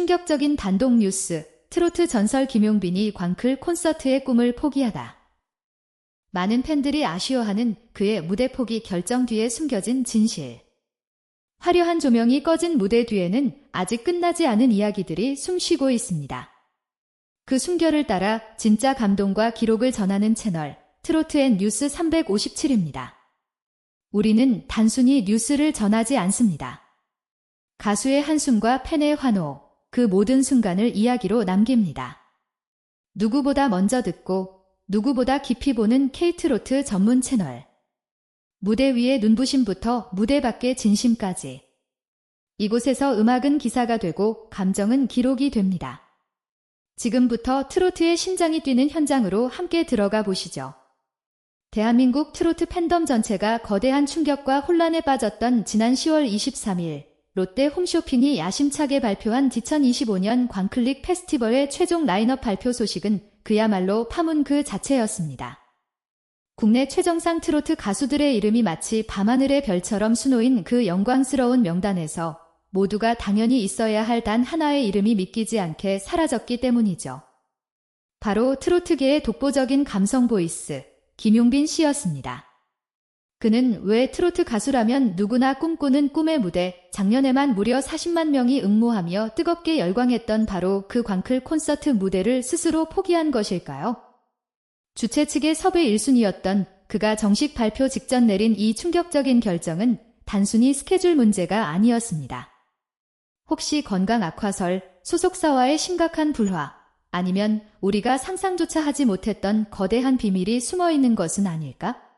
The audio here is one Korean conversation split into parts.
충격적인 단독 뉴스, 트로트 전설 김용빈이 광클 콘서트의 꿈을 포기하다. 많은 팬들이 아쉬워하는 그의 무대 포기 결정 뒤에 숨겨진 진실. 화려한 조명이 꺼진 무대 뒤에는 아직 끝나지 않은 이야기들이 숨쉬고 있습니다. 그 숨결을 따라 진짜 감동과 기록을 전하는 채널 트로트 앤 뉴스 357입니다. 우리는 단순히 뉴스를 전하지 않습니다. 가수의 한숨과 팬의 환호, 그 모든 순간을 이야기로 남깁니다. 누구보다 먼저 듣고 누구보다 깊이 보는 K트로트 전문 채널. 무대 위의 눈부심부터 무대 밖의 진심까지. 이곳에서 음악은 기사가 되고 감정은 기록이 됩니다. 지금부터 트로트의 심장이 뛰는 현장으로 함께 들어가 보시죠. 대한민국 트로트 팬덤 전체가 거대한 충격과 혼란에 빠졌던 지난 10월 23일 롯데 홈쇼핑이 야심차게 발표한 2025년 광클릭 페스티벌의 최종 라인업 발표 소식은 그야말로 파문 그 자체였습니다. 국내 최정상 트로트 가수들의 이름이 마치 밤하늘의 별처럼 수놓인 그 영광스러운 명단에서 모두가 당연히 있어야 할 단 하나의 이름이 믿기지 않게 사라졌기 때문이죠. 바로 트로트계의 독보적인 감성 보이스, 김용빈 씨였습니다. 그는 왜 트로트 가수라면 누구나 꿈꾸는 꿈의 무대, 작년에만 무려 40만 명이 응모하며 뜨겁게 열광했던 바로 그 광클 콘서트 무대를 스스로 포기한 것일까요? 주최 측의 섭외 1순위였던 그가 정식 발표 직전 내린 이 충격적인 결정은 단순히 스케줄 문제가 아니었습니다. 혹시 건강 악화설, 소속사와의 심각한 불화, 아니면 우리가 상상조차 하지 못했던 거대한 비밀이 숨어 있는 것은 아닐까?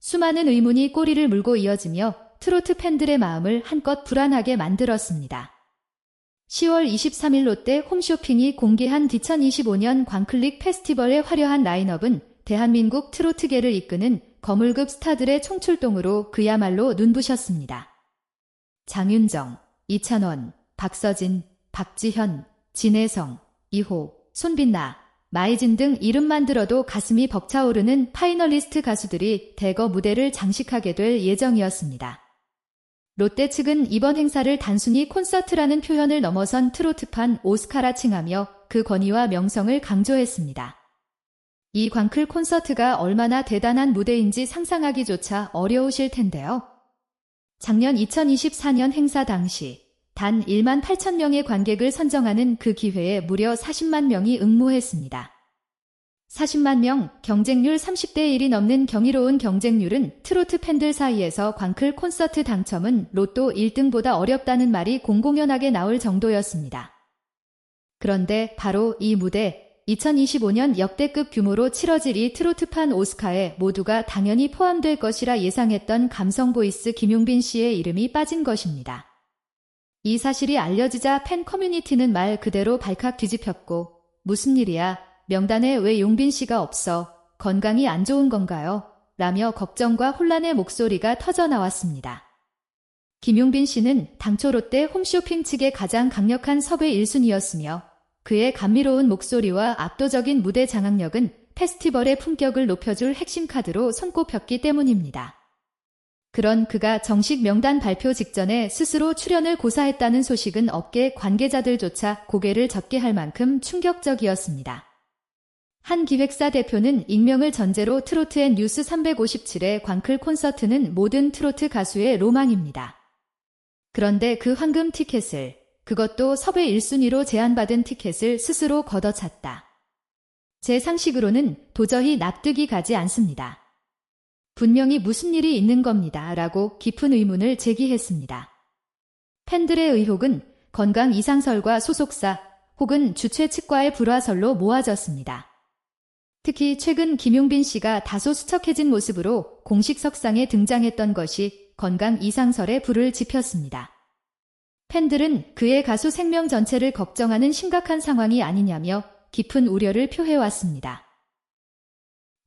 수많은 의문이 꼬리를 물고 이어지며 트로트 팬들의 마음을 한껏 불안하게 만들었습니다. 10월 23일 롯데 홈쇼핑이 공개한 2025년 광클릭 페스티벌의 화려한 라인업은 대한민국 트로트계를 이끄는 거물급 스타들의 총출동으로 그야말로 눈부셨습니다. 장윤정, 이찬원, 박서진, 박지현, 진혜성, 이호, 손빛나, 마이진 등 이름만 들어도 가슴이 벅차오르는 파이널리스트 가수들이 대거 무대를 장식하게 될 예정이었습니다. 롯데 측은 이번 행사를 단순히 콘서트라는 표현을 넘어선 트로트판 오스카라 칭하며 그 권위와 명성을 강조했습니다. 이 광클 콘서트가 얼마나 대단한 무대인지 상상하기조차 어려우실 텐데요. 작년 2024년 행사 당시 단 1만 8천 명의 관객을 선정하는 그 기회에 무려 40만 명이 응모했습니다. 40만 명, 경쟁률 30대 1이 넘는 경이로운 경쟁률은 트로트 팬들 사이에서 광클 콘서트 당첨은 로또 1등보다 어렵다는 말이 공공연하게 나올 정도였습니다. 그런데 바로 이 무대, 2025년 역대급 규모로 치러질 이 트로트판 오스카에 모두가 당연히 포함될 것이라 예상했던 감성 보이스 김용빈 씨의 이름이 빠진 것입니다. 이 사실이 알려지자 팬 커뮤니티는 말 그대로 발칵 뒤집혔고 무슨 일이야 명단에 왜 용빈 씨가 없어 건강이 안 좋은 건가요? 라며 걱정과 혼란의 목소리가 터져 나왔습니다. 김용빈 씨는 당초 롯데 홈쇼핑 측의 가장 강력한 섭외 1순위였으며 그의 감미로운 목소리와 압도적인 무대 장악력은 페스티벌의 품격을 높여줄 핵심 카드로 손꼽혔기 때문입니다. 그런 그가 정식 명단 발표 직전에 스스로 출연을 고사했다는 소식은 업계 관계자들조차 고개를 젓게 할 만큼 충격적이었습니다. 한 기획사 대표는 익명을 전제로 트로트 앤 뉴스 357의 광클 콘서트는 모든 트로트 가수의 로망입니다. 그런데 그 황금 티켓을 그것도 섭외 1순위로 제안받은 티켓을 스스로 걷어찼다. 제 상식으로는 도저히 납득이 가지 않습니다. 분명히 무슨 일이 있는 겁니다. 라고 깊은 의문을 제기했습니다. 팬들의 의혹은 건강 이상설과 소속사 혹은 주최 측과의 불화설로 모아졌습니다. 특히 최근 김용빈 씨가 다소 수척해진 모습으로 공식 석상에 등장했던 것이 건강 이상설에 불을 지폈습니다. 팬들은 그의 가수 생명 전체를 걱정하는 심각한 상황이 아니냐며 깊은 우려를 표해왔습니다.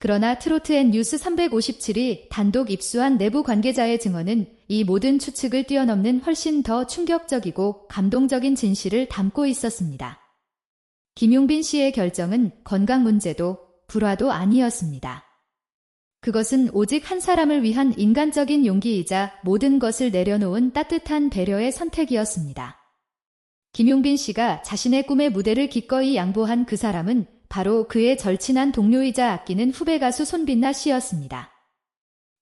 그러나 트로트 앤 뉴스 357이 단독 입수한 내부 관계자의 증언은 이 모든 추측을 뛰어넘는 훨씬 더 충격적이고 감동적인 진실을 담고 있었습니다. 김용빈 씨의 결정은 건강 문제도 불화도 아니었습니다. 그것은 오직 한 사람을 위한 인간적인 용기이자 모든 것을 내려놓은 따뜻한 배려의 선택이었습니다. 김용빈 씨가 자신의 꿈의 무대를 기꺼이 양보한 그 사람은 바로 그의 절친한 동료이자 아끼는 후배 가수 손빛나 씨였습니다.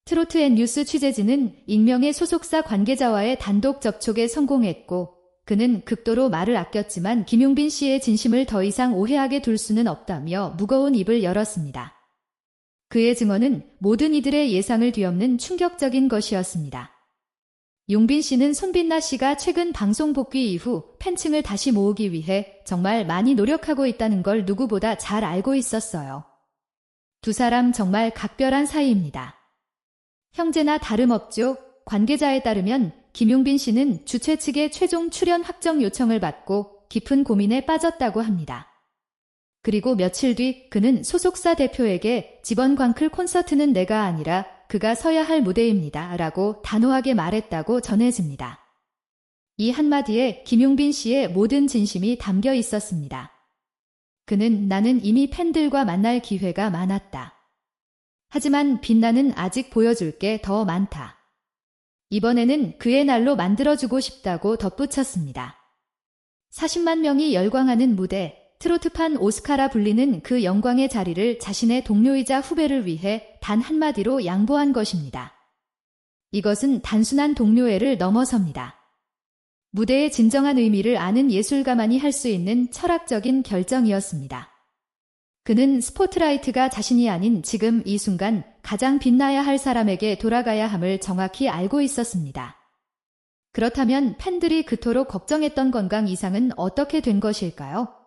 트로트 앤 뉴스 취재진은 익명의 소속사 관계자와의 단독 접촉에 성공했고 그는 극도로 말을 아꼈지만 김용빈 씨의 진심을 더 이상 오해하게 둘 수는 없다며 무거운 입을 열었습니다. 그의 증언은 모든 이들의 예상을 뒤엎는 충격적인 것이었습니다. 용빈 씨는 손빛나 씨가 최근 방송 복귀 이후 팬층을 다시 모으기 위해 정말 많이 노력하고 있다는 걸 누구보다 잘 알고 있었어요. 두 사람 정말 각별한 사이입니다. 형제나 다름없죠. 관계자에 따르면 김용빈 씨는 주최 측의 최종 출연 확정 요청을 받고 깊은 고민에 빠졌다고 합니다. 그리고 며칠 뒤 그는 소속사 대표에게 지번 광클 콘서트는 내가 아니라 그가 서야 할 무대입니다. 라고 단호하게 말했다고 전해집니다. 이 한마디에 김용빈 씨의 모든 진심이 담겨 있었습니다. 그는 나는 이미 팬들과 만날 기회가 많았다. 하지만 빛나는 아직 보여줄 게 더 많다. 이번에는 그의 날로 만들어주고 싶다고 덧붙였습니다. 40만 명이 열광하는 무대, 트로트판 오스카라 불리는 그 영광의 자리를 자신의 동료이자 후배를 위해 단 한마디로 양보한 것입니다. 이것은 단순한 동료애를 넘어섭니다. 무대의 진정한 의미를 아는 예술가만이 할 수 있는 철학적인 결정이었습니다. 그는 스포트라이트가 자신이 아닌 지금 이 순간 가장 빛나야 할 사람에게 돌아가야 함을 정확히 알고 있었습니다. 그렇다면 팬들이 그토록 걱정했던 건강 이상은 어떻게 된 것일까요?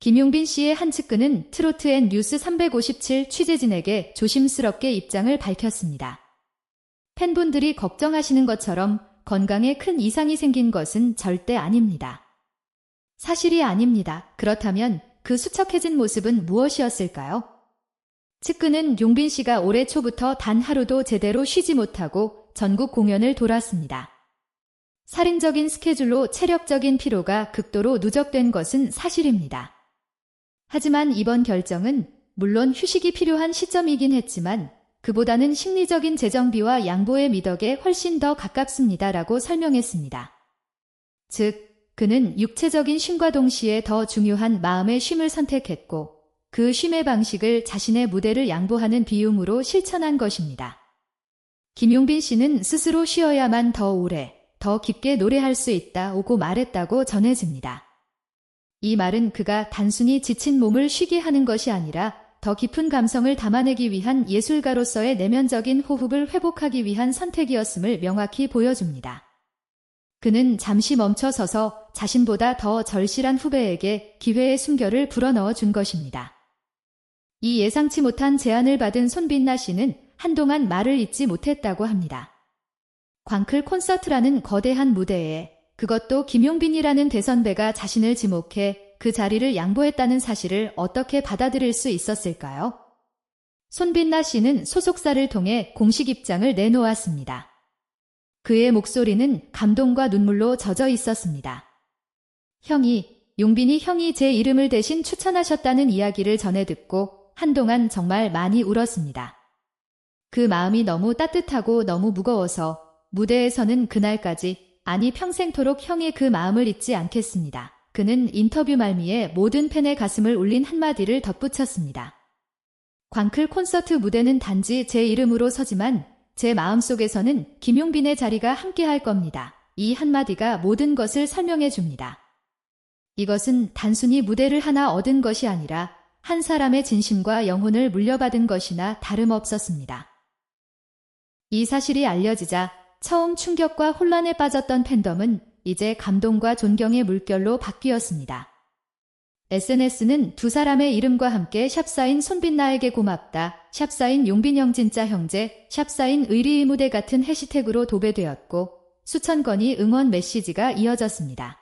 김용빈 씨의 한 측근은 트로트 앤 뉴스 357 취재진에게 조심스럽게 입장을 밝혔습니다. 팬분들이 걱정하시는 것처럼 건강에 큰 이상이 생긴 것은 절대 아닙니다. 사실이 아닙니다. 그렇다면 그 수척해진 모습은 무엇이었을까요? 측근은 용빈 씨가 올해 초부터 단 하루도 제대로 쉬지 못하고 전국 공연을 돌았습니다. 살인적인 스케줄로 체력적인 피로가 극도로 누적된 것은 사실입니다. 하지만 이번 결정은 물론 휴식이 필요한 시점이긴 했지만 그보다는 심리적인 재정비와 양보의 미덕에 훨씬 더 가깝습니다라고 설명했습니다. 즉, 그는 육체적인 쉼과 동시에 더 중요한 마음의 쉼을 선택했고 그 쉼의 방식을 자신의 무대를 양보하는 비용으로 실천한 것입니다. 김용빈 씨는 스스로 쉬어야만 더 오래, 더 깊게 노래할 수 있다 오고 말했다고 전해집니다. 이 말은 그가 단순히 지친 몸을 쉬게 하는 것이 아니라 더 깊은 감성을 담아내기 위한 예술가로서의 내면적인 호흡을 회복하기 위한 선택이었음을 명확히 보여줍니다. 그는 잠시 멈춰 서서 자신보다 더 절실한 후배에게 기회의 숨결을 불어넣어 준 것입니다. 이 예상치 못한 제안을 받은 손빛나 씨는 한동안 말을 잇지 못했다고 합니다. 광클 콘서트라는 거대한 무대에 그것도 김용빈이라는 대선배가 자신을 지목해 그 자리를 양보했다는 사실을 어떻게 받아들일 수 있었을까요? 손빛나 씨는 소속사를 통해 공식 입장을 내놓았습니다. 그의 목소리는 감동과 눈물로 젖어 있었습니다. 형이, 용빈이 형이 제 이름을 대신 추천하셨다는 이야기를 전해 듣고 한동안 정말 많이 울었습니다. 그 마음이 너무 따뜻하고 너무 무거워서 무대에서는 그날까지 아니 평생토록 형의 그 마음을 잊지 않겠습니다. 그는 인터뷰 말미에 모든 팬의 가슴을 울린 한마디를 덧붙였습니다. 광클 콘서트 무대는 단지 제 이름으로 서지만 제 마음속에서는 김용빈의 자리가 함께 할 겁니다. 이 한마디가 모든 것을 설명해 줍니다. 이것은 단순히 무대를 하나 얻은 것이 아니라 한 사람의 진심과 영혼을 물려받은 것이나 다름없었습니다. 이 사실이 알려지자 처음 충격과 혼란에 빠졌던 팬덤은 이제 감동과 존경의 물결로 바뀌었습니다. SNS는 두 사람의 이름과 함께 샵사인 손빛나에게 고맙다, 샵사인 용빈 형 진짜 형제, 샵사인 의리의 무대 같은 해시태그로 도배되었고 수천 건의 응원 메시지가 이어졌습니다.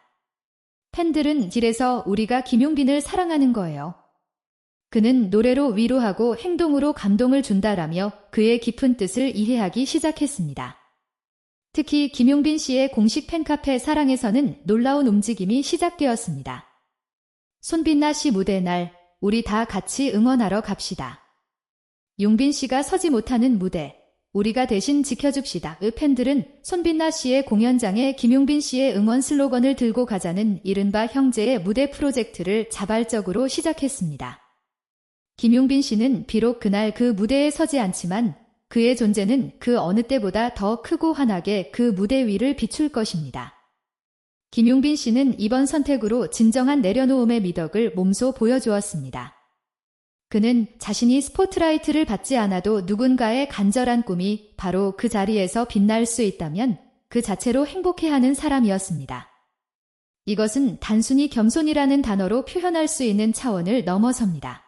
팬들은 길에서 우리가 김용빈을 사랑하는 거예요. 그는 노래로 위로하고 행동으로 감동을 준다라며 그의 깊은 뜻을 이해하기 시작했습니다. 특히 김용빈 씨의 공식 팬카페 사랑에서는 놀라운 움직임이 시작되었습니다. 손빛나 씨 무대 날 우리 다 같이 응원하러 갑시다. 용빈 씨가 서지 못하는 무대, 우리가 대신 지켜줍시다. 의 팬들은 손빛나 씨의 공연장에 김용빈 씨의 응원 슬로건을 들고 가자는 이른바 형제의 무대 프로젝트를 자발적으로 시작했습니다. 김용빈 씨는 비록 그날 그 무대에 서지 않지만 그의 존재는 그 어느 때보다 더 크고 환하게 그 무대 위를 비출 것입니다. 김용빈 씨는 이번 선택으로 진정한 내려놓음의 미덕을 몸소 보여주었습니다. 그는 자신이 스포트라이트를 받지 않아도 누군가의 간절한 꿈이 바로 그 자리에서 빛날 수 있다면 그 자체로 행복해하는 사람이었습니다. 이것은 단순히 겸손이라는 단어로 표현할 수 있는 차원을 넘어섭니다.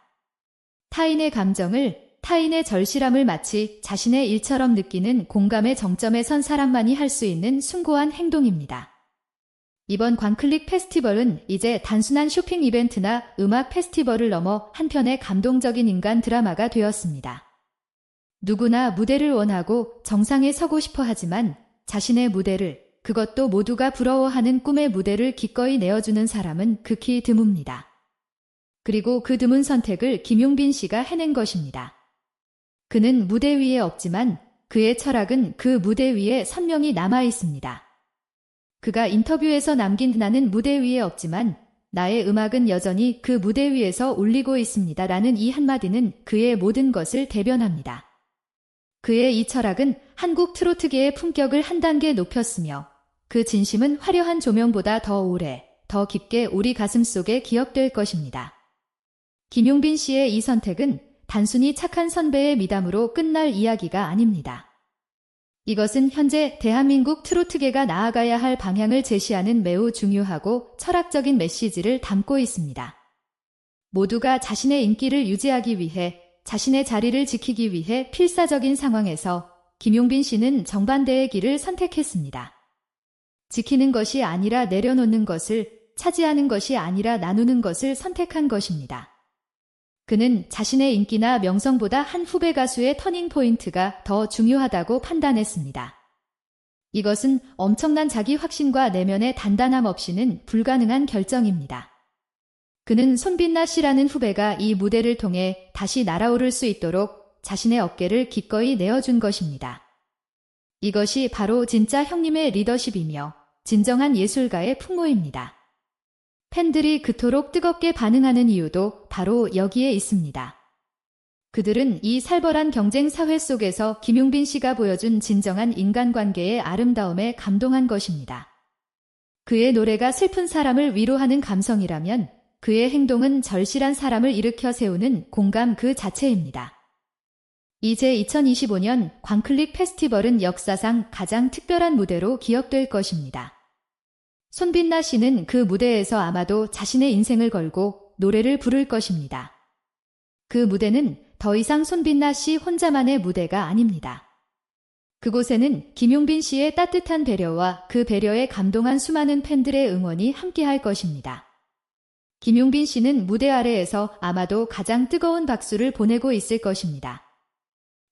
타인의 감정을, 타인의 절실함을 마치 자신의 일처럼 느끼는 공감의 정점에 선 사람만이 할 수 있는 숭고한 행동입니다. 이번 광클릭 페스티벌은 이제 단순한 쇼핑 이벤트나 음악 페스티벌을 넘어 한편의 감동적인 인간 드라마가 되었습니다. 누구나 무대를 원하고 정상에 서고 싶어 하지만 자신의 무대를 그것도 모두가 부러워하는 꿈의 무대를 기꺼이 내어주는 사람은 극히 드뭅니다. 그리고 그 드문 선택을 김용빈 씨가 해낸 것입니다. 그는 무대 위에 없지만 그의 철학은 그 무대 위에 선명히 남아 있습니다. 그가 인터뷰에서 남긴 나는 무대 위에 없지만 나의 음악은 여전히 그 무대 위에서 울리고 있습니다. 라는 이 한마디는 그의 모든 것을 대변합니다. 그의 이 철학은 한국 트로트계의 품격을 한 단계 높였으며 그 진심은 화려한 조명보다 더 오래, 더 깊게 우리 가슴 속에 기억될 것입니다. 김용빈 씨의 이 선택은 단순히 착한 선배의 미담으로 끝날 이야기가 아닙니다. 이것은 현재 대한민국 트로트계가 나아가야 할 방향을 제시하는 매우 중요하고 철학적인 메시지를 담고 있습니다. 모두가 자신의 인기를 유지하기 위해 자신의 자리를 지키기 위해 필사적인 상황에서 김용빈 씨는 정반대의 길을 선택했습니다. 지키는 것이 아니라 내려놓는 것을, 차지하는 것이 아니라 나누는 것을 선택한 것입니다. 그는 자신의 인기나 명성보다 한 후배 가수의 터닝 포인트가 더 중요하다고 판단했습니다. 이것은 엄청난 자기 확신과 내면의 단단함 없이는 불가능한 결정입니다. 그는 손빛나 씨라는 후배가 이 무대를 통해 다시 날아오를 수 있도록 자신의 어깨를 기꺼이 내어준 것입니다. 이것이 바로 진짜 형님의 리더십이며 진정한 예술가의 풍모입니다. 팬들이 그토록 뜨겁게 반응하는 이유도 바로 여기에 있습니다. 그들은 이 살벌한 경쟁 사회 속에서 김용빈 씨가 보여준 진정한 인간관계의 아름다움에 감동한 것입니다. 그의 노래가 슬픈 사람을 위로하는 감성이라면 그의 행동은 절실한 사람을 일으켜 세우는 공감 그 자체입니다. 이제 2025년 광클릭 페스티벌은 역사상 가장 특별한 무대로 기억될 것입니다. 손빛나 씨는 그 무대에서 아마도 자신의 인생을 걸고 노래를 부를 것입니다. 그 무대는 더 이상 손빛나 씨 혼자만의 무대가 아닙니다. 그곳에는 김용빈 씨의 따뜻한 배려와 그 배려에 감동한 수많은 팬들의 응원이 함께할 것입니다. 김용빈 씨는 무대 아래에서 아마도 가장 뜨거운 박수를 보내고 있을 것입니다.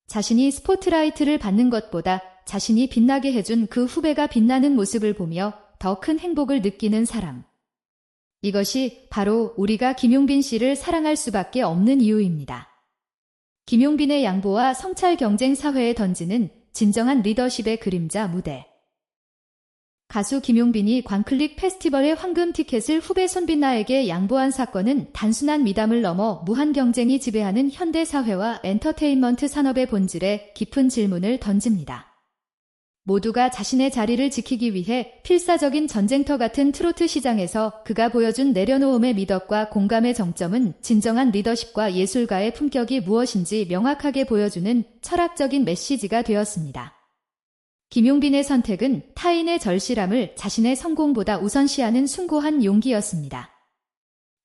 자신이 스포트라이트를 받는 것보다 자신이 빛나게 해준 그 후배가 빛나는 모습을 보며 더 큰 행복을 느끼는 사람. 이것이 바로 우리가 김용빈 씨를 사랑할 수밖에 없는 이유입니다. 김용빈의 양보와 성찰 경쟁 사회에 던지는 진정한 리더십의 그림자 무대. 가수 김용빈이 광클릭 페스티벌의 황금 티켓을 후배 손빛나에게 양보한 사건은 단순한 미담을 넘어 무한 경쟁이 지배하는 현대 사회와 엔터테인먼트 산업의 본질에 깊은 질문을 던집니다. 모두가 자신의 자리를 지키기 위해 필사적인 전쟁터 같은 트로트 시장에서 그가 보여준 내려놓음의 미덕과 공감의 정점은 진정한 리더십과 예술가의 품격이 무엇인지 명확하게 보여주는 철학적인 메시지가 되었습니다. 김용빈의 선택은 타인의 절실함을 자신의 성공보다 우선시하는 숭고한 용기였습니다.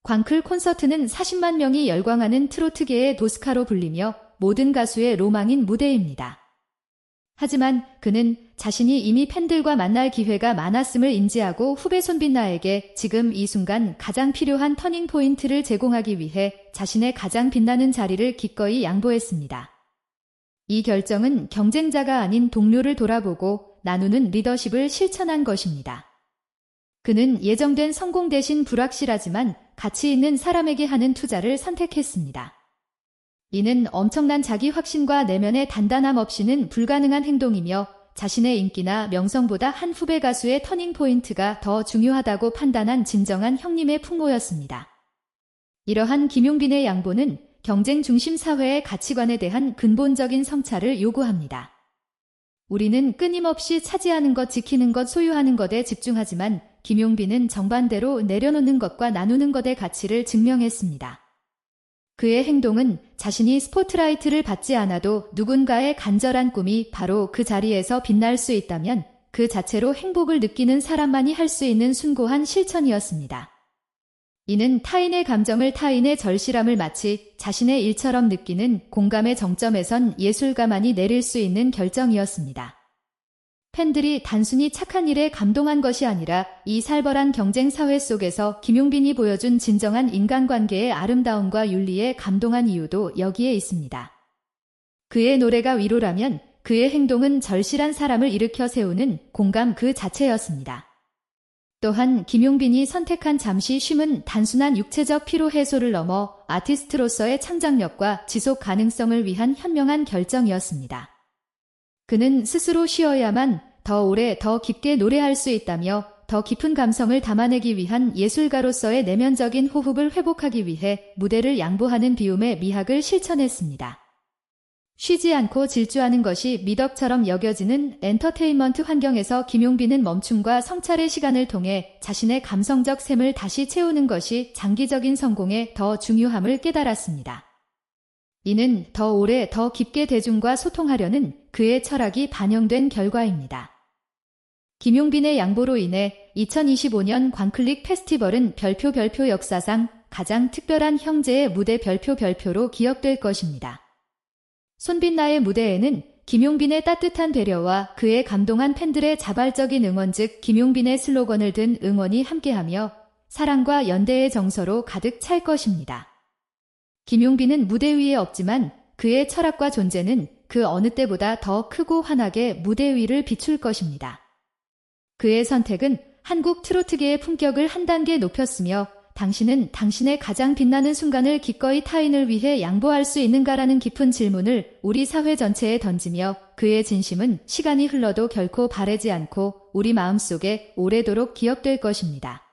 광클 콘서트는 40만 명이 열광하는 트로트계의 도스카로 불리며 모든 가수의 로망인 무대입니다. 하지만 그는 자신이 이미 팬들과 만날 기회가 많았음을 인지하고 후배 손빛나에게 지금 이 순간 가장 필요한 터닝 포인트를 제공하기 위해 자신의 가장 빛나는 자리를 기꺼이 양보했습니다. 이 결정은 경쟁자가 아닌 동료를 돌아보고 나누는 리더십을 실천한 것입니다. 그는 예정된 성공 대신 불확실하지만 가치 있는 사람에게 하는 투자를 선택했습니다. 이는 엄청난 자기 확신과 내면의 단단함 없이는 불가능한 행동이며 자신의 인기나 명성보다 한 후배 가수의 터닝 포인트가 더 중요하다고 판단한 진정한 형님의 풍모였습니다. 이러한 김용빈의 양보는 경쟁 중심 사회의 가치관에 대한 근본적인 성찰을 요구합니다. 우리는 끊임없이 차지하는 것, 지키는 것, 소유하는 것에 집중하지만 김용빈은 정반대로 내려놓는 것과 나누는 것의 가치를 증명했습니다. 그의 행동은 자신이 스포트라이트를 받지 않아도 누군가의 간절한 꿈이 바로 그 자리에서 빛날 수 있다면 그 자체로 행복을 느끼는 사람만이 할 수 있는 순고한 실천이었습니다. 이는 타인의 감정을 타인의 절실함을 마치 자신의 일처럼 느끼는 공감의 정점에선 예술가만이 내릴 수 있는 결정이었습니다. 팬들이 단순히 착한 일에 감동한 것이 아니라 이 살벌한 경쟁 사회 속에서 김용빈이 보여준 진정한 인간관계의 아름다움과 윤리에 감동한 이유도 여기에 있습니다. 그의 노래가 위로라면 그의 행동은 절실한 사람을 일으켜 세우는 공감 그 자체였습니다. 또한 김용빈이 선택한 잠시 쉼은 단순한 육체적 피로 해소를 넘어 아티스트로서의 창작력과 지속 가능성을 위한 현명한 결정이었습니다. 그는 스스로 쉬어야만 더 오래 더 깊게 노래할 수 있다며 더 깊은 감성을 담아내기 위한 예술가로서의 내면적인 호흡을 회복하기 위해 무대를 양보하는 비움의 미학을 실천했습니다. 쉬지 않고 질주하는 것이 미덕처럼 여겨지는 엔터테인먼트 환경에서 김용빈은 멈춤과 성찰의 시간을 통해 자신의 감성적 샘을 다시 채우는 것이 장기적인 성공에 더 중요함을 깨달았습니다. 이는 더 오래 더 깊게 대중과 소통하려는 그의 철학이 반영된 결과입니다. 김용빈의 양보로 인해 2025년 광클릭 페스티벌은 별표 별표 역사상 가장 특별한 형제의 무대 별표 별표로 기억될 것입니다. 손빛나의 무대에는 김용빈의 따뜻한 배려와 그의 감동한 팬들의 자발적인 응원 즉 김용빈의 슬로건을 든 응원이 함께하며 사랑과 연대의 정서로 가득 찰 것입니다. 김용빈은 무대 위에 없지만 그의 철학과 존재는 그 어느 때보다 더 크고 환하게 무대 위를 비출 것입니다. 그의 선택은 한국 트로트계의 품격을 한 단계 높였으며 당신은 당신의 가장 빛나는 순간을 기꺼이 타인을 위해 양보할 수 있는가라는 깊은 질문을 우리 사회 전체에 던지며 그의 진심은 시간이 흘러도 결코 바래지 않고 우리 마음속에 오래도록 기억될 것입니다.